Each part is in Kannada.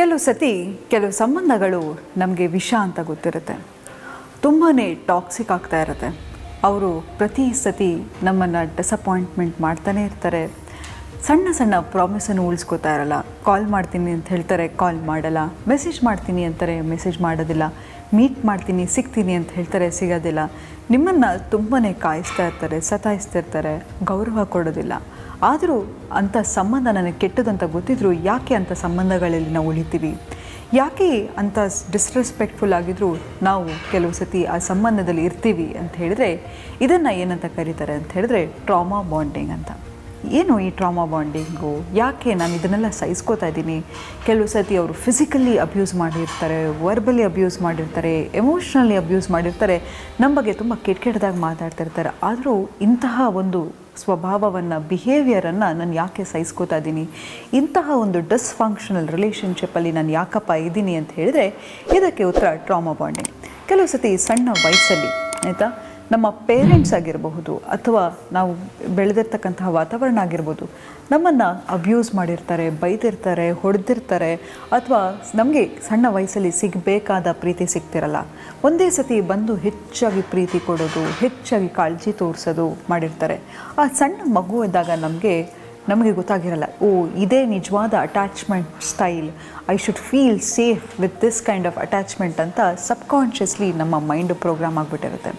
ಕೆಲವು ಸತಿ ಕೆಲವು ಸಂಬಂಧಗಳು ನಮಗೆ ವಿಷ ಅಂತ ಗೊತ್ತಿರುತ್ತೆ. ತುಂಬಾ ಟಾಕ್ಸಿಕ್ ಆಗ್ತಾ ಇರುತ್ತೆ. ಅವರು ಪ್ರತಿ ಸತಿ ನಮ್ಮನ್ನು ಡಿಸಪಾಯಿಂಟ್ಮೆಂಟ್ ಮಾಡ್ತಾನೆ ಇರ್ತಾರೆ. ಸಣ್ಣ ಸಣ್ಣ ಪ್ರಾಮಿಸನ್ನು ಉಳಿಸ್ಕೋತಾ ಇರಲ್ಲ. ಕಾಲ್ ಮಾಡ್ತೀನಿ ಅಂತ ಹೇಳ್ತಾರೆ ಕಾಲ್ ಮಾಡಲ್ಲ. ಮೆಸೇಜ್ ಮಾಡ್ತೀನಿ ಅಂತಾರೆ ಮೆಸೇಜ್ ಮಾಡೋದಿಲ್ಲ. ಮೀಟ್ ಮಾಡ್ತೀನಿ, ಸಿಗ್ತೀನಿ ಅಂತ ಹೇಳ್ತಾರೆ, ಸಿಗೋದಿಲ್ಲ. ನಿಮ್ಮನ್ನು ತುಂಬಾ ಕಾಯಿಸ್ತಾ ಇರ್ತಾರೆ ಸತಾಯಿಸ್ತಿರ್ತಾರೆ ಗೌರವ ಕೊಡೋದಿಲ್ಲ. ಆದರೂ ಅಂಥ ಸಂಬಂಧ ನನಗೆ ಕೆಟ್ಟದಂತ ಗೊತ್ತಿದ್ರು ಯಾಕೆ ಅಂಥ ಸಂಬಂಧಗಳಲ್ಲಿ ನಾವು ಉಳಿತೀವಿ? ಯಾಕೆ ಅಂಥ ಡಿಸ್ರೆಸ್ಪೆಕ್ಟ್ಫುಲ್ ಆಗಿದ್ರು ನಾವು ಕೆಲವು ಸತಿ ಆ ಸಂಬಂಧದಲ್ಲಿ ಇರ್ತೀವಿ ಅಂತ ಹೇಳಿದ್ರೆ ಇದನ್ನು ಏನಂತ ಕರೀತಾರೆ ಅಂತ ಹೇಳಿದ್ರೆ ಟ್ರಾಮಾ ಬಾಂಡಿಂಗ್ ಅಂತ. ಏನು ಈ ಟ್ರಾಮಾ ಬಾಂಡಿಂಗು ಯಾಕೆ ನಾನು ಇದನ್ನೆಲ್ಲ ಸಹಿಸ್ಕೋತಾ ಇದ್ದೀನಿ? ಕೆಲವು ಸತಿ ಅವರು ಫಿಸಿಕಲಿ ಅಬ್ಯೂಸ್ ಮಾಡಿರ್ತಾರೆ ವರ್ಬಲಿ ಅಬ್ಯೂಸ್ ಮಾಡಿರ್ತಾರೆ ಎಮೋಷ್ನಲಿ ಅಬ್ಯೂಸ್ ಮಾಡಿರ್ತಾರೆ. ನಮ್ಮ ಬಗ್ಗೆ ತುಂಬ ಕೆಟ್ಟ ಕೆಟ್ಟದಾಗಿ ಮಾತಾಡ್ತಿರ್ತಾರೆ. ಆದರೂ ಇಂತಹ ಒಂದು ಸ್ವಭಾವವನ್ನು ಬಿಹೇವಿಯರನ್ನು ನಾನು ಯಾಕೆ ಸಹಿಸ್ಕೋತಾ ಇದ್ದೀನಿ? ಇಂತಹ ಒಂದು ಡಿಸ್ಫಂಕ್ಷನಲ್ ರಿಲೇಷನ್ಶಿಪ್ಪಲ್ಲಿ ನಾನು ಯಾಕಪ್ಪ ಇದ್ದೀನಿ ಅಂತ ಹೇಳಿದರೆ ಇದಕ್ಕೆ ಉತ್ತರ ಟ್ರಾಮಾ ಬಾಂಡಿಂಗ್ ಕೆಲವು ಸತಿ ಸಣ್ಣ ವಯಸ್ಸಲ್ಲಿ, ಆಯಿತಾ? ನಮ್ಮ ಪೇರೆಂಟ್ಸ್ ಆಗಿರಬಹುದು ಅಥವಾ ನಾವು ಬೆಳೆದಿರ್ತಕ್ಕಂತಹ ವಾತಾವರಣ ಆಗಿರ್ಬೋದು, ನಮ್ಮನ್ನು ಅಬ್ಯೂಸ್ ಮಾಡಿರ್ತಾರೆ, ಬೈದಿರ್ತಾರೆ, ಹೊಡೆದಿರ್ತಾರೆ ಅಥವಾ ನಮಗೆ ಸಣ್ಣ ವಯಸ್ಸಲ್ಲಿ ಸಿಗಬೇಕಾದ ಪ್ರೀತಿ ಸಿಗ್ತಿರಲ್ಲ. ಒಂದೇ ಸತಿ ಬಂದು ಹೆಚ್ಚಾಗಿ ಪ್ರೀತಿ ಕೊಡೋದು, ಹೆಚ್ಚಾಗಿ ಕಾಳಜಿ ತೋರಿಸೋದು ಮಾಡಿರ್ತಾರೆ. ಆ ಸಣ್ಣ ಮಗು ಇದ್ದಾಗ ನಮಗೆ ನಮಗೆ ಗೊತ್ತಾಗಿರಲ್ಲ, ಓ, ಇದೇ ನಿಜವಾದ attachment style I should feel safe with this kind of attachment ಅಂತ ಸಬ್ಕಾನ್ಷಿಯಸ್ಲಿ ನಮ್ಮ ಮೈಂಡ್ ಪ್ರೋಗ್ರಾಮ್ ಆಗಿಬಿಟ್ಟಿರುತ್ತೆ.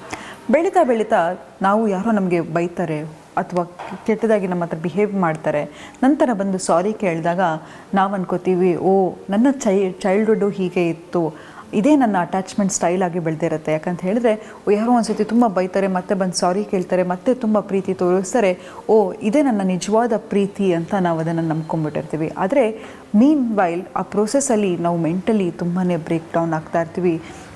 ಬೆಳೀತಾ ಬೆಳೀತಾ ನಾವು ಯಾರೋ ನಮಗೆ ಬೈತಾರೆ ಅಥವಾ ಕೆಟ್ಟದಾಗಿ ನಮ್ಮ ಹತ್ರ ಬಿಹೇವ್ ಮಾಡ್ತಾರೆ, ನಂತರ ಬಂದು ಸಾರಿ ಕೇಳಿದಾಗ ನಾವು ಅನ್ಕೋತೀವಿ, ಓ, ನನ್ನ ಚೈ ಚೈಲ್ಡ್ಹುಡ್ಡು ಹೀಗೆ ಇತ್ತು, ಇದೇ ನನ್ನ ಅಟ್ಯಾಚ್ಮೆಂಟ್ ಸ್ಟೈಲ್ ಆಗಿ ಬೆಳೆದಿರುತ್ತೆ. ಯಾಕಂತ ಹೇಳಿದ್ರೆ ಯಾರೋ ಒಂದ್ಸತಿ ತುಂಬ ಬೈತಾರೆ, ಮತ್ತೆ ಬಂದು ಸಾರಿ ಕೇಳ್ತಾರೆ, ಮತ್ತೆ ತುಂಬ ಪ್ರೀತಿ ತೋರಿಸ್ತಾರೆ, ಓ, ಇದೇ ನನ್ನ ನಿಜವಾದ ಪ್ರೀತಿ ಅಂತ ನಾವು ಅದನ್ನು ನಂಬ್ಕೊಂಡ್ಬಿಟ್ಟಿರ್ತೀವಿ. ಆದರೆ ಮೀನ್ ವೈಲ್ ಆ ಪ್ರೋಸೆಸ್ಸಲ್ಲಿ ನಾವು ಮೆಂಟಲಿ ತುಂಬಾ ಬ್ರೇಕ್ ಡೌನ್ ಆಗ್ತಾ ಇರ್ತೀವಿ.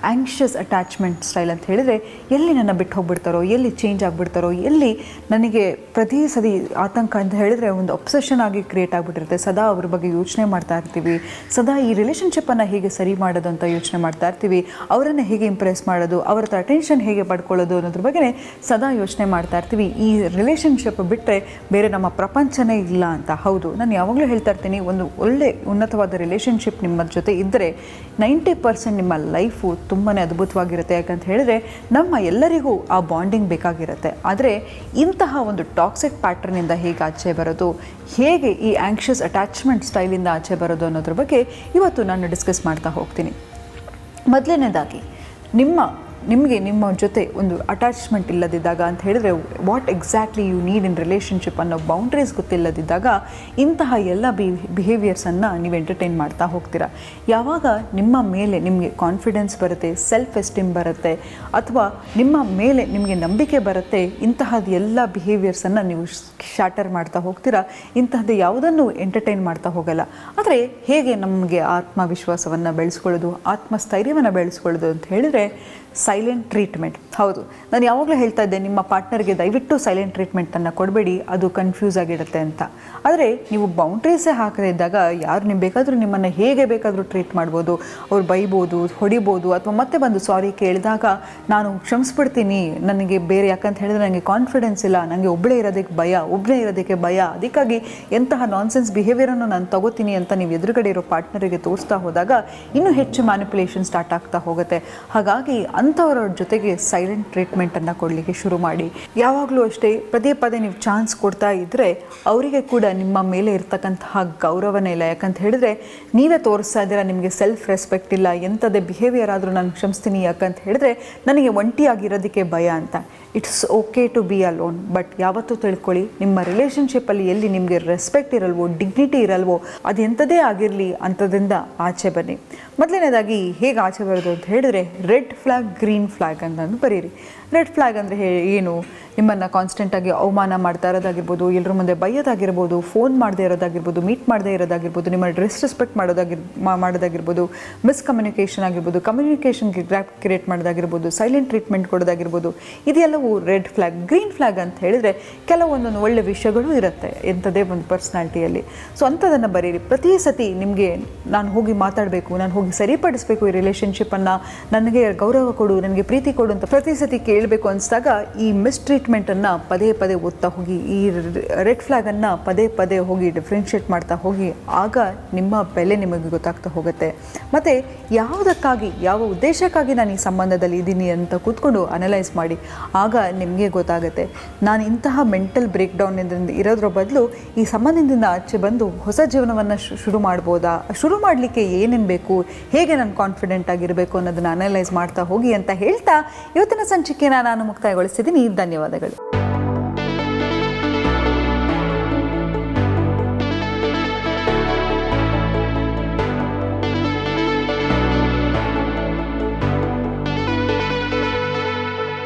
ಆ್ಯಂಕ್ಷಸ್ ಅಟ್ಯಾಚ್ಮೆಂಟ್ ಸ್ಟೈಲ್ ಅಂತ ಹೇಳಿದರೆ, ಎಲ್ಲಿ ನನ್ನ ಬಿಟ್ಟು ಹೋಗ್ಬಿಡ್ತಾರೋ, ಎಲ್ಲಿ ಚೇಂಜ್ ಆಗಿಬಿಡ್ತಾರೋ, ಎಲ್ಲಿ ನನಗೆ ಪ್ರತಿ ಸರಿ ಆತಂಕ ಅಂತ ಹೇಳಿದರೆ ಒಂದು ಒಬ್ಸೆಷನ್ ಆಗಿ ಕ್ರಿಯೇಟ್ ಆಗಿಬಿಟ್ಟಿರುತ್ತೆ. ಸದಾ ಅವ್ರ ಬಗ್ಗೆ ಯೋಚನೆ ಮಾಡ್ತಾ ಇರ್ತೀವಿ. ಸದಾ ಈ ರಿಲೇಷನ್ಶಿಪ್ಪನ್ನು ಹೇಗೆ ಸರಿ ಮಾಡೋದು ಅಂತ ಯೋಚನೆ ಮಾಡ್ತಾ ಇರ್ತೀವಿ. ಅವರನ್ನು ಹೇಗೆ ಇಂಪ್ರೆಸ್ ಮಾಡೋದು, ಅವ್ರ ಹತ್ರ ಅಟೆನ್ಷನ್ ಹೇಗೆ ಪಡ್ಕೊಳ್ಳೋದು ಅನ್ನೋದ್ರ ಬಗ್ಗೆ ಸದಾ ಯೋಚನೆ ಮಾಡ್ತಾ ಇರ್ತೀವಿ. ಈ ರಿಲೇಷನ್ಶಿಪ್ ಬಿಟ್ಟರೆ ಬೇರೆ ನಮ್ಮ ಪ್ರಪಂಚನೇ ಇಲ್ಲ ಅಂತ. ಹೌದು, ನಾನು ಯಾವಾಗಲೂ ಹೇಳ್ತಾ ಇರ್ತೀನಿ, ಒಂದು ಒಳ್ಳೆ ಉನ್ನತವಾದ ರಿಲೇಷನ್ಶಿಪ್ ನಿಮ್ಮ ಜೊತೆ ಇದ್ದರೆ ನೈಂಟಿ ಪರ್ಸೆಂಟ್ ನಿಮ್ಮ ಲೈಫು ತುಂಬಾ ಅದ್ಭುತವಾಗಿರುತ್ತೆ. ಯಾಕಂತ ಹೇಳಿದ್ರೆ ನಮ್ಮ ಎಲ್ಲರಿಗೂ ಆ ಬಾಂಡಿಂಗ್ ಬೇಕಾಗಿರುತ್ತೆ. ಆದರೆ ಇಂತಹ ಒಂದು ಟಾಕ್ಸಿಕ್ ಪ್ಯಾಟ್ರನಿಂದ ಹೇಗೆ ಆಚೆ ಬರೋದು, ಹೇಗೆ ಈ ಆ್ಯಂಕ್ಷಸ್ ಅಟ್ಯಾಚ್ಮೆಂಟ್ ಸ್ಟೈಲಿಂದ ಆಚೆ ಬರೋದು ಅನ್ನೋದ್ರ ಬಗ್ಗೆ ಇವತ್ತು ನಾನು ಡಿಸ್ಕಸ್ ಮಾಡ್ತಾ ಹೋಗ್ತೀನಿ. ಮೊದಲನೇದಾಗಿ, ನಿಮ್ಮ ನಿಮಗೆ ನಿಮ್ಮ ಜೊತೆ ಒಂದು ಅಟ್ಯಾಚ್ಮೆಂಟ್ ಇಲ್ಲದಿದ್ದಾಗ ಅಂತ ಹೇಳಿದ್ರೆ what exactly you need in relationship ಅನ್ನೋ ಬೌಂಡ್ರೀಸ್ ಗೊತ್ತಿಲ್ಲದಿದ್ದಾಗ ಇಂತಹ ಎಲ್ಲ ಬಿ ಬಿಹೇವಿಯರ್ಸನ್ನು ನೀವು ಎಂಟರ್ಟೈನ್ ಮಾಡ್ತಾ ಹೋಗ್ತೀರಾ? ಯಾವಾಗ ನಿಮ್ಮ ಮೇಲೆ ನಿಮಗೆ ಕಾನ್ಫಿಡೆನ್ಸ್ ಬರುತ್ತೆ ಸೆಲ್ಫ್ ಎಸ್ಟೀಮ್ ಬರುತ್ತೆ, ಅಥವಾ ನಿಮ್ಮ ಮೇಲೆ ನಿಮಗೆ ನಂಬಿಕೆ ಬರುತ್ತೆ, ಇಂತಹದ್ದು ಎಲ್ಲ ಬಿಹೇವಿಯರ್ಸನ್ನು ನೀವು ಶಾಟರ್ ಮಾಡ್ತಾ ಹೋಗ್ತೀರಾ? ಇಂತಹದ್ದು ಯಾವುದನ್ನು ಎಂಟರ್ಟೈನ್ ಮಾಡ್ತಾ ಹೋಗಲ್ಲ. ಆದರೆ ಹೇಗೆ ನಮಗೆ ಆತ್ಮವಿಶ್ವಾಸವನ್ನು ಬೆಳೆಸ್ಕೊಳ್ಳೋದು, ಆತ್ಮಸ್ಥೈರ್ಯವನ್ನು ಬೆಳೆಸ್ಕೊಳ್ಳೋದು ಅಂತ ಹೇಳಿದರೆ ಸೈಲೆಂಟ್ ಟ್ರೀಟ್ಮೆಂಟ್ ಹೌದು. ನಾನು ಯಾವಾಗಲೂ ಹೇಳ್ತಾ ಇದ್ದೆ, ನಿಮ್ಮ ಪಾರ್ಟ್ನರ್ಗೆ ದಯವಿಟ್ಟು ಸೈಲೆಂಟ್ ಟ್ರೀಟ್ಮೆಂಟನ್ನು ಕೊಡಬೇಡಿ, ಅದು ಕನ್ಫ್ಯೂಸ್ ಆಗಿರುತ್ತೆ ಅಂತ. ಆದರೆ ನೀವು ಬೌಂಡ್ರೀಸೇ ಹಾಕದೇ ಇದ್ದಾಗ ಯಾರು ನಿಮ್ಗೆ ಬೇಕಾದರೂ ನಿಮ್ಮನ್ನು ಹೇಗೆ ಬೇಕಾದರೂ ಟ್ರೀಟ್ ಮಾಡ್ಬೋದು. ಅವ್ರು ಬೈಬೋದು, ಹೊಡಿಬೋದು, ಅಥವಾ ಮತ್ತೆ ಬಂದು ಸಾರಿ ಕೇಳಿದಾಗ ನಾನು ಕ್ಷಮಿಸ್ಬಿಡ್ತೀನಿ, ನನಗೆ ಬೇರೆ ಯಾಕಂತ ಹೇಳಿದ್ರೆ ನನಗೆ ಕಾನ್ಫಿಡೆನ್ಸ್ ಇಲ್ಲ ನನಗೆ ಒಬ್ಬಳೇ ಇರೋದಕ್ಕೆ ಭಯ ಒಬ್ಬಳೇ ಇರೋದಕ್ಕೆ ಭಯ. ಅದಕ್ಕಾಗಿ ಎಂತಹ ನಾನ್ಸೆನ್ಸ್ ಬಿಹೇವಿಯರನ್ನು ನಾನು ತಗೋತೀನಿ ಅಂತ ನೀವು ಎದುರುಗಡೆ ಇರೋ ಪಾರ್ಟ್ನರಿಗೆ ತೋರಿಸ್ತಾ ಹೋದಾಗ ಇನ್ನೂ ಹೆಚ್ಚು ಮ್ಯಾನಿಪುಲೇಷನ್ ಸ್ಟಾರ್ಟ್ ಆಗ್ತಾ ಹೋಗುತ್ತೆ. ಹಾಗಾಗಿ ಅಂಥವರ ಜೊತೆಗೆ ಸೈಲೆಂಟ್ ಟ್ರೀಟ್ಮೆಂಟನ್ನು ಕೊಡಲಿಕ್ಕೆ ಶುರು ಮಾಡಿ. ಯಾವಾಗಲೂ ಅಷ್ಟೇ ಪದೇ ಪದೇ ನೀವು ಚಾನ್ಸ್ ಕೊಡ್ತಾ ಇದ್ದರೆ ಅವರಿಗೆ ಕೂಡ ನಿಮ್ಮ ಮೇಲೆ ಇರ್ತಕ್ಕಂತಹ ಗೌರವನೇ ಇಲ್ಲ ಯಾಕಂತ ಹೇಳಿದ್ರೆ ನೀವೇ ತೋರಿಸ್ತಾ ಇದ್ದೀರಾ, ನಿಮಗೆ ಸೆಲ್ಫ್ ರೆಸ್ಪೆಕ್ಟ್ ಇಲ್ಲ ಎಂಥದೇ ಬಿಹೇವಿಯರ್ ಆದರೂ ನಾನು ಕ್ಷಮಿಸ್ತೀನಿ ಯಾಕಂತ ಹೇಳಿದ್ರೆ ನನಗೆ ಒಂಟಿಯಾಗಿರೋದಕ್ಕೆ ಭಯ ಅಂತ. It's okay to be alone but ಯಾವತ್ತೂ ತಿಳ್ಕೊಳ್ಳಿ, ನಿಮ್ಮ ರಿಲೇಷನ್ಶಿಪ್ಪಲ್ಲಿ ಎಲ್ಲಿ ನಿಮಗೆ ರೆಸ್ಪೆಕ್ಟ್ ಇರಲ್ವೋ ಡಿಗ್ನಿಟಿ ಇರಲ್ವೋ, ಅದು ಎಂಥದೇ ಆಗಿರಲಿ ಅಂಥದ್ರಿಂದ ಆಚೆ ಬನ್ನಿ. ಮೊದಲನೇದಾಗಿ ಹೇಗೆ ಆಚೆ ಬರೋದು ಅಂತ ಹೇಳಿದ್ರೆ ರೆಡ್ ಫ್ಲ್ಯಾಗ್ ಗ್ರೀನ್ ಫ್ಲ್ಯಾಗ್ ಅಂತಂದು ಬರೀರಿ. ರೆಡ್ ಫ್ಲ್ಯಾಗ್ ಅಂದರೆ ಏನು? ನಿಮ್ಮನ್ನು ಕಾನ್ಸ್ಟೆಂಟಾಗಿ ಅವಮಾನ ಮಾಡ್ತಾ ಇರೋದಾಗಿರ್ಬೋದು ಎಲ್ಲರ ಮುಂದೆ ಬೈಯೋದಾಗಿರ್ಬೋದು ಫೋನ್ ಮಾಡದೇ ಇರೋದಾಗಿರ್ಬೋದು ಮೀಟ್ ಮಾಡದೇ ಇರೋದಾಗಿರ್ಬೋದು ನಿಮ್ಮ ಡಿಸ್ರೆಸ್ಪೆಕ್ಟ್ ಮಾಡೋದಾಗಿರ್ ಮಾಡೋದಾಗಿರ್ಬೋದು ಮಿಸ್ಕಮ್ಯುನಿಕೇಷನ್ ಆಗಿರ್ಬೋದು ಕಮ್ಯುನಿಕೇಷನ್ಗೆ ಗ್ರ್ಯಾಪ್ ಕ್ರಿಯೇಟ್ ಮಾಡೋದಾಗಿರ್ಬೋದು ಸೈಲೆಂಟ್ ಟ್ರೀಟ್ಮೆಂಟ್ ಕೊಡೋದಾಗಿರ್ಬೋದು, ಇದೆಲ್ಲವೂ ರೆಡ್ ಫ್ಲ್ಯಾಗ್ ಗ್ರೀನ್ ಫ್ಲ್ಯಾಗ್ ಅಂತ ಹೇಳಿದರೆ ಕೆಲವೊಂದೊಂದು ಒಳ್ಳೆ ವಿಷಯಗಳು ಇರುತ್ತೆ ಎಂಥದೇ ಒಂದು ಪರ್ಸ್ನಾಲಿಟಿಯಲ್ಲಿ ಸೊ ಅಂಥದನ್ನು ಬರೀರಿ. ಪ್ರತಿ ಸತಿ ನಿಮಗೆ ನಾನು ಹೋಗಿ ಮಾತಾಡಬೇಕು, ನಾನು ಹೋಗಿ ಸರಿಪಡಿಸಬೇಕು ಈ ರಿಲೇಷನ್ಶಿಪ್ಪನ್ನು ನನಗೆ ಗೌರವ ಕೊಡು, ನನಗೆ ಪ್ರೀತಿ ಕೊಡು ಅಂತ ಪ್ರತಿ ಸತಿ ಕೇಳಬೇಕು ಅನಿಸಿದಾಗ ಈ ಮಿಸ್ಟ್ರೀಟ್ಮೆಂಟನ್ನು ಪದೇ ಪದೇ ಓದ್ತಾ ಹೋಗಿ, ಈ ರೆಡ್ ಫ್ಲ್ಯಾಗನ್ನು ಪದೇ ಪದೇ ಹೋಗಿ ಡಿಫ್ರೆನ್ಷಿಯೇಟ್ ಮಾಡ್ತಾ ಹೋಗಿ, ಆಗ ನಿಮ್ಮ ಬೆಲೆ ನಿಮಗೆ ಗೊತ್ತಾಗ್ತಾ ಹೋಗುತ್ತೆ. ಮತ್ತು ಯಾವುದಕ್ಕಾಗಿ, ಯಾವ ಉದ್ದೇಶಕ್ಕಾಗಿ ನಾನು ಈ ಸಂಬಂಧದಲ್ಲಿ ಇದ್ದೀನಿ ಅಂತ ಕೂತ್ಕೊಂಡು ಅನಲೈಸ್ ಮಾಡಿ, ಆಗ ನಿಮಗೆ ಗೊತ್ತಾಗುತ್ತೆ. ನಾನು ಇಂತಹ ಮೆಂಟಲ್ ಬ್ರೇಕ್ ಡೌನ್ ಇರೋದ್ರ ಬದಲು ಈ ಸಂಬಂಧದಿಂದ ಆಚೆ ಬಂದು ಹೊಸ ಜೀವನವನ್ನು ಶುರು ಮಾಡ್ಬೋದಾ? ಶುರು ಮಾಡಲಿಕ್ಕೆ ಏನೇನು ಬೇಕು? ಹೇಗೆ ನಾನು ಕಾನ್ಫಿಡೆಂಟ್ ಆಗಿರಬೇಕು ಅನ್ನೋದನ್ನು ಅನಲೈಸ್ ಮಾಡ್ತಾ ಹೋಗಿ ಅಂತ ಹೇಳ್ತಾ ಇವತ್ತಿನ ಸಂಚಿಕೆನ ನಾನು ಮುಕ್ತಾಯಗೊಳಿಸ್ತಿದ್ದೀನಿ. ಧನ್ಯವಾದಗಳು